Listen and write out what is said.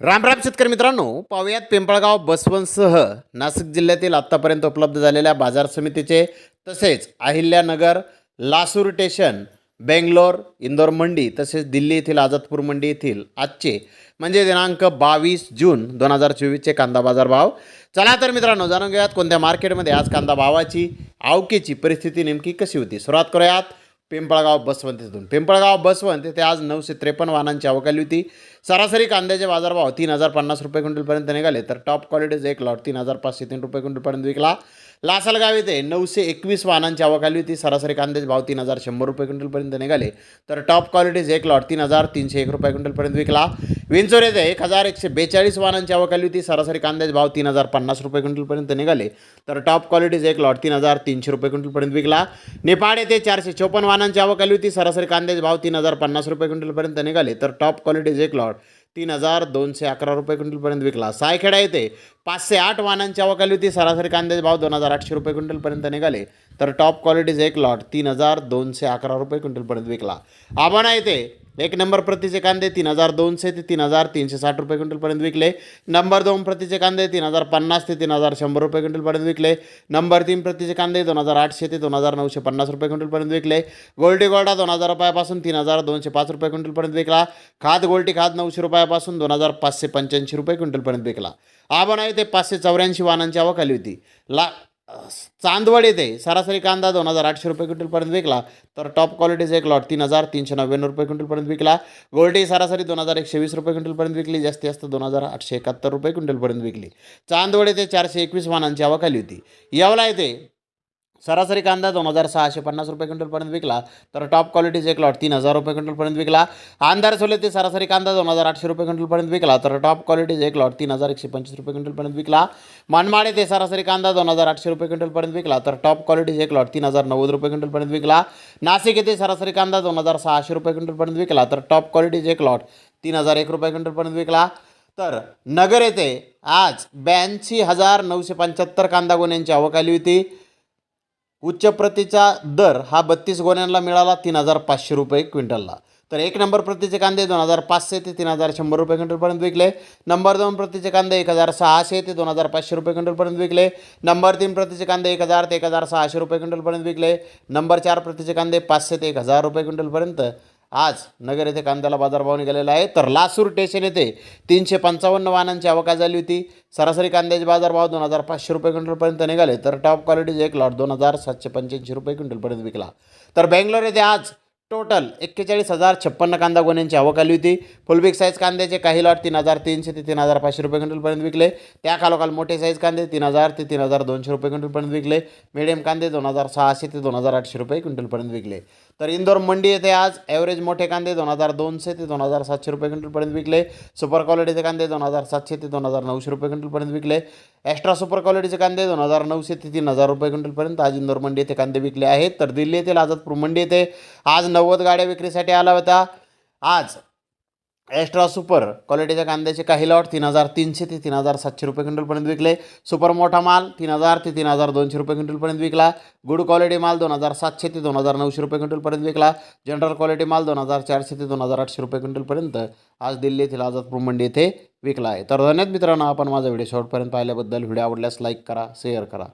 रामराम शेतकरी मित्रांनो पाहुयात पिंपळगाव बसवंतसह नाशिक जिल्ह्यातील आत्तापर्यंत उपलब्ध झालेल्या बाजार समितीचे तसेच अहिल्यानगर लासूर स्टेशन बेंगलोर इंदोर मंडी तसेच दिल्ली येथील आझादपूर मंडी येथील आजचे म्हणजे दिनांक बावीस जून दोन हजार चोवीसचे कांदा बाजार भाव. चला तर मित्रांनो जाणून घेऊयात कोणत्या मार्केटमध्ये आज कांदा भावाची आवकेची परिस्थिती नेमकी कशी होती. सुरुवात करूयात. पिंपळगाव बसवंत इथून पिंपळगाव बसवंत इथे आज नऊशे त्रेपन्न वाहनांची अवकाली होती. सरासरी कांद्याचे बाजारभाव तीन हजार पन्नास रुपये क्विंटलपर्यंत निघाले तर टॉप क्वालिटीचा एक लॉट तीन हजार पाचशे तीन रुपये क्विंटलपर्यंत विकला. लासलगाव येथे नऊशे एकवीस वाहनांची अवकाली होती सरासरी कांद्याचे भाव तीन हजार शंभर रुपये क्विंटलपर्यंत निघाले तर टॉप क्वालिटीचे एक लॉट तीन हजार तीनशे एक रुपये क्विंटलपर्यंत विकला. विंचोर येथे एक हजार एकशे बेचाळीस वाहनांची आवक आली होती. सरासरी कांद्याचे भाव तीन हजार पन्नास रुपये क्विंटलपर्यंत निघाले. तर टॉप क्वालिटीचे एक लॉट तीन हजार तीनशे रुपये क्विंटलपर्यंत विकला. नेपाळ येथे चारशे चोपन्न वाहनांची आवक आली होती. सरासरी कांद्याचे भाव तीन हजार पन्नास रुपये क्विंटलपर्यंत निघाले. तर टॉप क्वालिटीचे एक लॉट तीन हजार दोनशे अकरा रुपये क्विंटलपर्यंत विकला. सायखेडा येथे पाचशे आठ वाहनांची आवक आली होती. सरासरी कांद्याचे भाव दोन हजार आठशे रुपये क्विंटलपर्यंत निघाले. तर टॉप क्वालिटीचे एक लॉट तीन हजार दोनशे अकरा रुपये क्विंटलपर्यंत विकला. आबाणा येथे एक नंबर प्रतीचे कांदे तीन हजार दोनशे ते तीन हजार तीनशे साठ रुपये क्विंटलपर्यंत विकले. नंबर दोन प्रतीचे कांदे तीन हजार पन्नास ते तीन हजार शंभर रुपये क्विंटलपर्यंत विकले. नंबर तीन प्रतीचे कांदे दोन हजार आठशे ते दोन हजार नऊशे पन्नास रुपये क्विंटलपर्यंत विकले. गोल्डी गोल्डा दोन हजार रुपयापासून तीन हजार दोनशे पाच रुपये क्विंटलपर्यंत विकला. खाद गोल्टी खाद नऊशे रुपयापासून दोन हजार पाचशे पंच्याऐंशी रुपये क्विंटलपर्यंत विकला. आबण आहे ते पाचशे चौऱ्याऐंशी वाहनांची आवक आली होती. ला चांदवड येथे सरासरी कांदा दोन हजार आठशे रुपये क्विंटलपर्यंत विकला. तर टॉप क्वालिटीचा एक लॉट तीन हजार तीनशे नव्याण्णव रुपये क्विंटलपर्यंत विकला. गोल्डी सरासरी दोन हजार एकशे वीस रुपये क्विंटलपर्यंत विकली. जास्तीत जास्त दोन हजार आठशे एकाहत्तर रुपये क्विंटलपर्यंत विकली. चांदवड येथे चारशे एकवीस वाहनांची आवक आली होती. यावला येथे सरासरी कांदा दोन हजार सहाशे पन्नास रुपये क्विंटलपर्यंत विकला तर टॉप क्वालिटीचे एक लॉट तीन हजार रुपये क्विंटलपर्यंत विकला. आंधार सोले ते सरासरी कांदा दोन हजार आठशे रुपये क्विंटलपर्यंत विकला तर टॉप क्वालिटीचे एक लॉट तीन हजार एकशे पंचवीस रुपये क्विंटलपर्यंत विकला. मनमाडे ते सरासरी कांदा दोन हजार आठशे रुपये क्विंटलपर्यंत विकला तर टॉप क्वालिटीचे एक लॉट तीन हजार नव्वद रुपये क्विंटलपर्यंत विकला. नाशिक येथे सरासरी कांदा दोन हजार सहाशे रुपये क्विंटलपर्यंत विकला तर टॉप क्वालिटीचे एक लॉट तीन हजार एक रुपये क्विंटलपर्यंत विकला. तर नगर येथे आज ब्याऐंशी हजार नऊशे पंच्याहत्तर कांदा गोण्यांची आवक आली होती. उच्च प्रतीचा दर हा बत्तीस गोण्यांना मिळाला तीन हजार पाचशे रुपये क्विंटलला. तर एक नंबर प्रतीचे कांदे दोन हजार पाचशे ते तीन हजार शंभर रुपये क्विंटलपर्यंत विकले. नंबर दोन प्रतीचे कांदे एक हजार सहाशे ते दोन हजार पाचशे रुपये क्विंटलपर्यंत विकले. नंबर तीन प्रतीचे कांदे एक हजार ते एक हजार सहाशे रुपये क्विंटलपर्यंत विकले. नंबर चार प्रतीचे कांदे पाचशे ते एक हजार रुपये क्विंटलपर्यंत आज नगर येथे कांद्याला बाजारभाव निघालेला आहे. तर लासूर स्टेशन येथे तीनशे पंचावन्न वाहनांची आवका झाली होती. सरासरी कांद्याचे बाजारभाव दोन हजार पाचशे रुपये क्विंटलपर्यंत निघाले. तर टॉप क्वालिटीचे एक लॉट दोन हजार सातशे पंच्याऐंशी रुपये क्विंटलपर्यंत विकला. तर बेंगलोर येथे आज टोटल एक्केचाळीस हजार छप्पन्न कांदा गोण्यांची आवक आली होती. फुलबिग साईज कांद्याचे काही लॉट तीन हजार तीनशे ते तीन हजार पाचशे रुपये क्विंटलपर्यंत विकले. त्या खालोखाल मोठे साईज कांदे तीन हजार ते तीन हजार दोनशे रुपये क्विंटलपर्यंत विकले. मिडियम कांदे दोन हजार सहाशे ते दोन हजार आठशे रुपये क्विंटलपर्यंत विकले. तर इंदोर मंडी येथे आज ॲव्हरेज मोठे कांदे दोन हजार दोनशे ते दोन हजार सातशे रुपये क्विंटलपर्यंत विकले. सुपर क्वालिटीचे कांदे दोन हजार सातशे ते दोन हजार नऊशे रुपये क्विंटलपर्यंत विकले. एक्स्ट्रा सुपर क्वालिटीचे कांदे दोन हजार नऊशे ते तीन हजार रुपये क्विंटलपर्यंत आज इंदोर मंडी येथे कांदे विकले आहेत. तर दिल्ली येथील आझादपूर मंडी येथे आज नव्वद गाड्या विक्रीसाठी आला होता. आज एस्ट्रा सुपर क्वालिटीच्या कांद्याचे काही लॉट तीन हजार तीनशे ते तीन हजार सातशे रुपये क्विंटलपर्यंत विकले. सुपर मोठा माल तीन हजार ते तीन हजार दोनशे रुपये क्विंटलपर्यंत विकला. गुड क्वालिटी माल दोन हजार सातशे ते दोन हजार नऊशे रुपये क्विंटलपर्यंत विकला. जनरल क्वालिटी माल दोन हजार चारशे ते दोन हजार आठशे रुपये क्विंटलपर्यंत आज दिल्ली येथील आझादपूर मंडी येथे विकला आहे. तर धन्यवाद मित्रांनो आपण माझा व्हिडिओ शेवटपर्यंत पाहिल्याबद्दल. व्हिडिओ आवडल्यास लाईक करा शेअर करा.